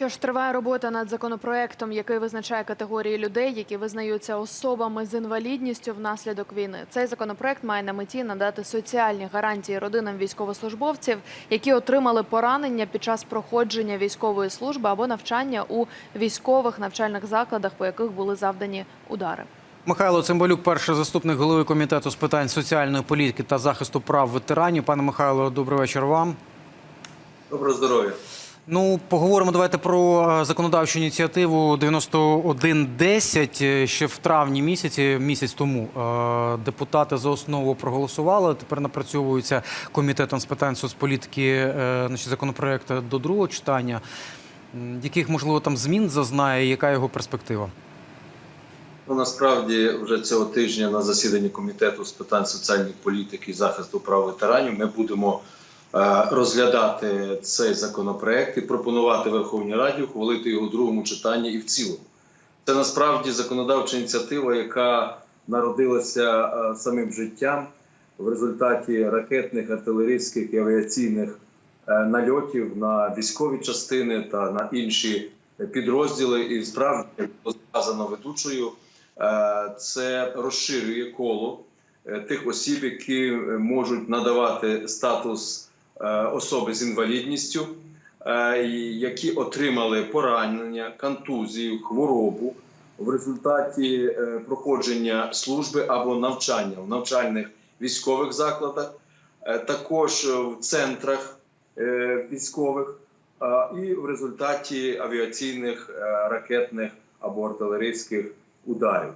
Що ж триває робота над законопроектом, який визначає категорії людей, які визнаються особами з інвалідністю внаслідок війни. Цей законопроект має на меті надати соціальні гарантії родинам військовослужбовців, які отримали поранення під час проходження військової служби або навчання у військових навчальних закладах, по яких були завдані удари. Михайло Цимбалюк, перший заступник голови комітету з питань соціальної політики та захисту прав ветеранів. Пане Михайло, добрий вечір вам. Доброго здоров'я. Ну, поговоримо давайте про е, законодавчу ініціативу 9110. Е, Ще в травні місяці, місяць тому, е, депутати за основу проголосували. Тепер напрацьовується комітетом з питань соцполітики значить, законопроект до другого читання. Яких можливо там змін зазнає? Яка його перспектива? Ну, насправді вже цього тижня на засіданні комітету з питань соціальної політики і захисту прав ветеранів ми будемо розглядати цей законопроект і пропонувати Верховній Раді ухвалити його в другому читанні і в цілому. Це насправді законодавча ініціатива, яка народилася е, самим життям в результаті ракетних, артилерійських і авіаційних е, нальотів на військові частини та на інші підрозділи. І справді, як було сказано ведучою, е, це розширює коло е, тих осіб, які е, можуть надавати статус е, особи з інвалідністю, е, які отримали поранення, контузію, хворобу в результаті е, проходження служби або навчання в навчальних військових закладах, е, також в центрах е, військових, і в результаті авіаційних е, ракетних або артилерійських ударів.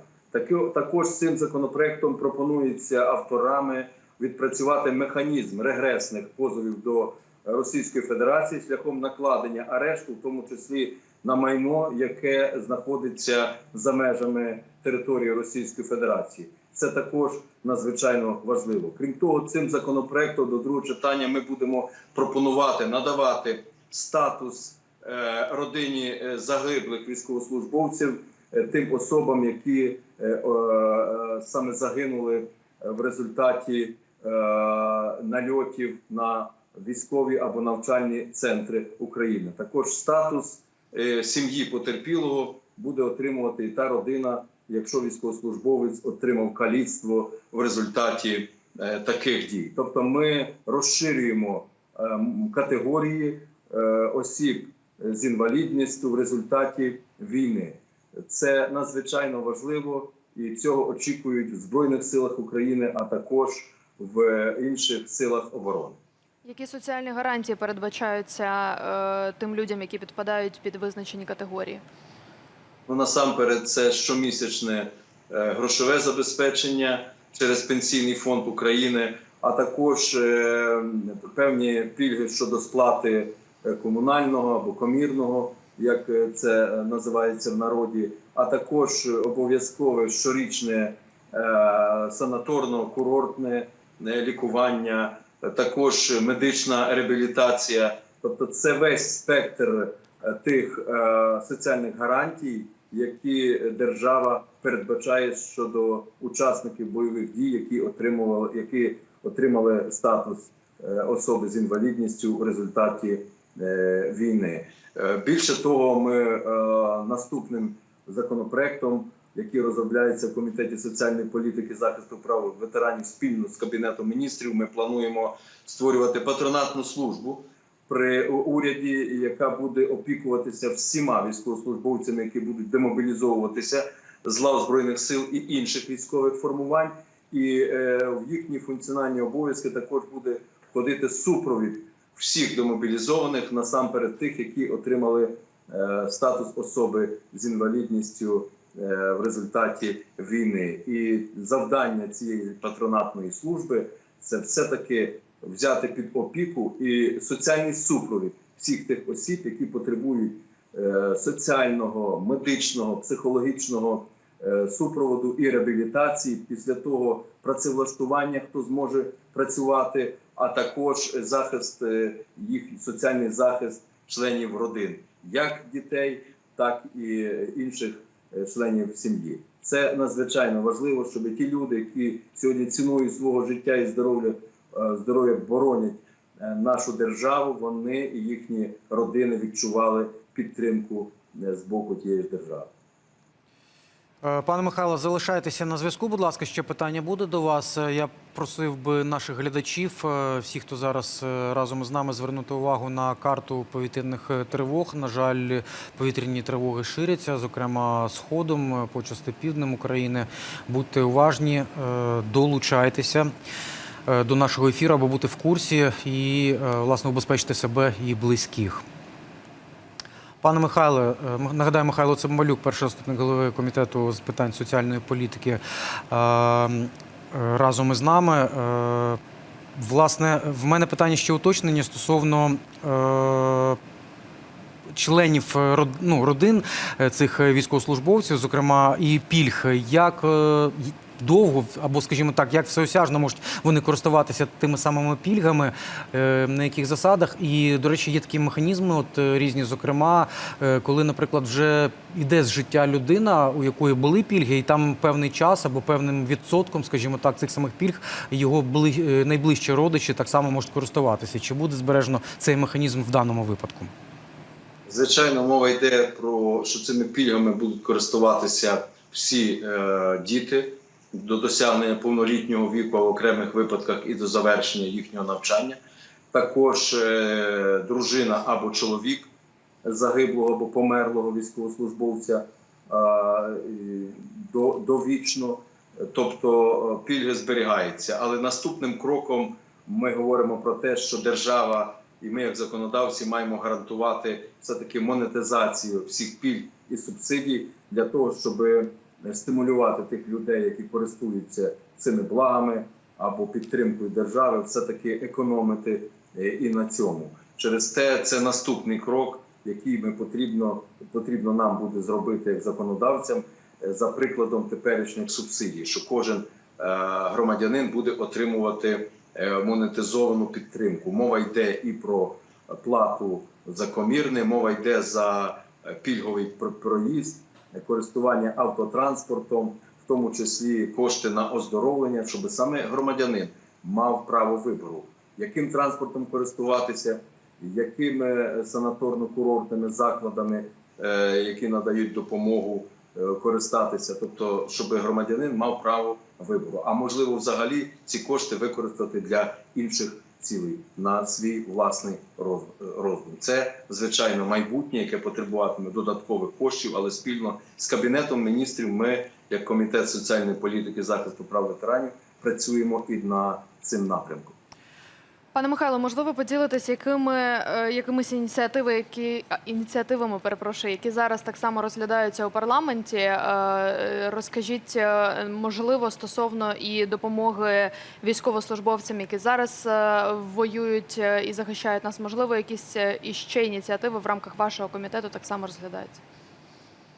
Також цим законопроектом пропонується авторами відпрацювати механізм регресних позовів до Російської Федерації шляхом накладення арешту, в тому числі на майно, яке знаходиться за межами території Російської Федерації. Це також надзвичайно важливо. Крім того, цим законопроектом до другого читання ми будемо пропонувати надавати статус е, родині е, загиблих військовослужбовців е, тим особам, які саме загинули в результаті нальотів на військові або навчальні центри України. Також статус е, сім'ї потерпілого буде отримувати і та родина, якщо військовослужбовець отримав каліцтво в результаті е, таких дій. Тобто, ми розширюємо е, категорії е, осіб з інвалідністю в результаті війни. Це надзвичайно важливо, і цього очікують в Збройних силах України, а також в інших силах оборони. Які соціальні гарантії передбачаються е, тим людям, які підпадають під визначені категорії? Ну насамперед, це щомісячне е, грошове забезпечення через пенсійний фонд України, а також е, певні пільги щодо сплати е, комунального або комірного, як е, це називається в народі, а також обов'язкове щорічне е, санаторно-курортне лікування, е, також медична реабілітація. Тобто, це весь спектр е, тих е, соціальних гарантій, які держава передбачає щодо учасників бойових дій, які отримували, які отримали статус е, особи з інвалідністю в результаті е, війни. Е, Більше того, ми е, наступним законопроектом, який розробляється в комітеті соціальної політики захисту прав ветеранів спільно з кабінетом міністрів, ми плануємо створювати патронатну службу при уряді, яка буде опікуватися всіма військовослужбовцями, які будуть демобілізовуватися з лав збройних сил і інших військових формувань, і е, в їхні функціональні обов'язки також буде входити супровід всіх демобілізованих, насамперед тих, які отримали е, статус особи з інвалідністю в результаті війни. І завдання цієї патронатної служби це все таки взяти під опіку і соціальний супровід всіх тих осіб, які потребують е, соціального, медичного, психологічного е, супроводу і реабілітації. Після того працевлаштування, хто зможе працювати, а також захист е, їх соціальний захист членів родин, як дітей, так і інших е, членів сім'ї. Це надзвичайно важливо, щоб ті люди, які сьогодні ціною свого життя і здоров'я е, здоров'я боронять е, нашу державу, вони і їхні родини відчували підтримку е, з боку тієї ж держави. Е, Пане Михайло, залишайтеся на зв'язку. Будь ласка, ще питання буде до вас. Е, Я просив би наших глядачів, е, всіх, хто зараз разом з нами, звернути увагу на карту повітряних тривог. На жаль, повітряні тривоги ширяться, зокрема сходом, е, почасти півднем України. Будьте уважні, долучайтеся. До нашого ефіру, аби бути в курсі і власне убезпечити себе і близьких. Пане Михайле, е, нагадаю, Михайло Цимбалюк, перший заступник голови комітету з питань соціальної політики, е, е, разом із нами. Власне, в мене питання ще уточнення стосовно членів ну, родин цих військовослужбовців, зокрема і пільг. Як довго або, скажімо так, як всеосяжно можуть вони користуватися тими самими пільгами, е, на яких засадах? І, до речі, є такі механізми, от е, різні, зокрема, е, коли, наприклад, вже йде з життя людина, у якої були пільги, і там певний час або певним відсотком, скажімо так, цих самих пільг його найближчі родичі так само можуть користуватися. Чи буде збережено цей механізм в даному випадку? Звичайно, мова йде про що цими пільгами будуть користуватися всі е, діти до досягнення повнолітнього віку, а в окремих випадках і до завершення їхнього навчання. Також е, дружина або чоловік загиблого або померлого військовослужбовця довічно, тобто е, пільги зберігаються. Але наступним кроком ми говоримо про те, що держава і ми, як законодавці, маємо гарантувати все таки монетизацію всіх пільг і субсидій для того, щоб стимулювати тих людей, які користуються цими благами або підтримкою держави, все таки економити е, і на цьому. Через те це наступний крок, який ми потрібно потрібно нам буде зробити як законодавцям е, за прикладом теперішніх субсидій, що кожен е, громадянин буде отримувати е, монетизовану підтримку. Мова йде і про плату за комірне, мова йде за е, пільговий пр- проїзд, е, користування автотранспортом, в тому числі кошти на оздоровлення, щоб саме громадянин мав право вибору, яким транспортом користуватися, якими санаторно-курортними закладами, е, які надають допомогу е, користатися, тобто, щоб громадянин мав право вибору. А можливо, взагалі ці кошти використати для інших цілей на свій власний розвиток. Це звичайно майбутнє, яке потребуватиме додаткових коштів, але спільно з кабінетом міністрів ми, як комітет соціальної політики захисту прав ветеранів, працюємо і на цим напрямку. Пане Михайло, можливо, поділитись якими е, якимись ініціативи, які ініціативами, перепрошую, які зараз так само розглядаються у парламенті. Е, Розкажіть, е, можливо, стосовно і допомоги військовослужбовцям, які зараз воюють і захищають нас. Можливо, якісь іще ініціативи в рамках вашого комітету так само розглядаються.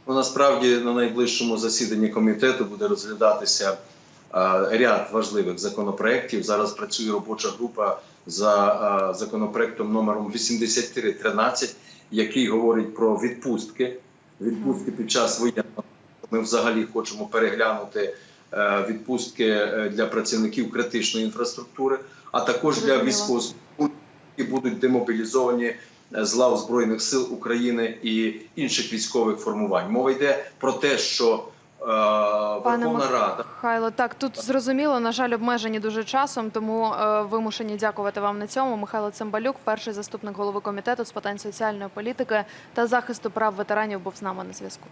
Ну, насправді на найближчому засіданні комітету буде розглядатися ряд важливих законопроєктів. Зараз працює робоча група за е, законопроектом номером 8313, який говорить про відпустки. Відпустки під час воєнного. Ми взагалі хочемо переглянути е, відпустки е, для працівників критичної інфраструктури, а також для військовослужбовців, які будуть демобілізовані з лав Збройних сил України і інших військових формувань. Мова йде про те, що е, Верховна Рада Михайло, так тут зрозуміло. На жаль, обмежені дуже часом, тому е, вимушені дякувати вам на цьому. Михайло Цимбалюк, перший заступник голови комітету з питань соціальної політики та захисту прав ветеранів, був з нами на зв'язку.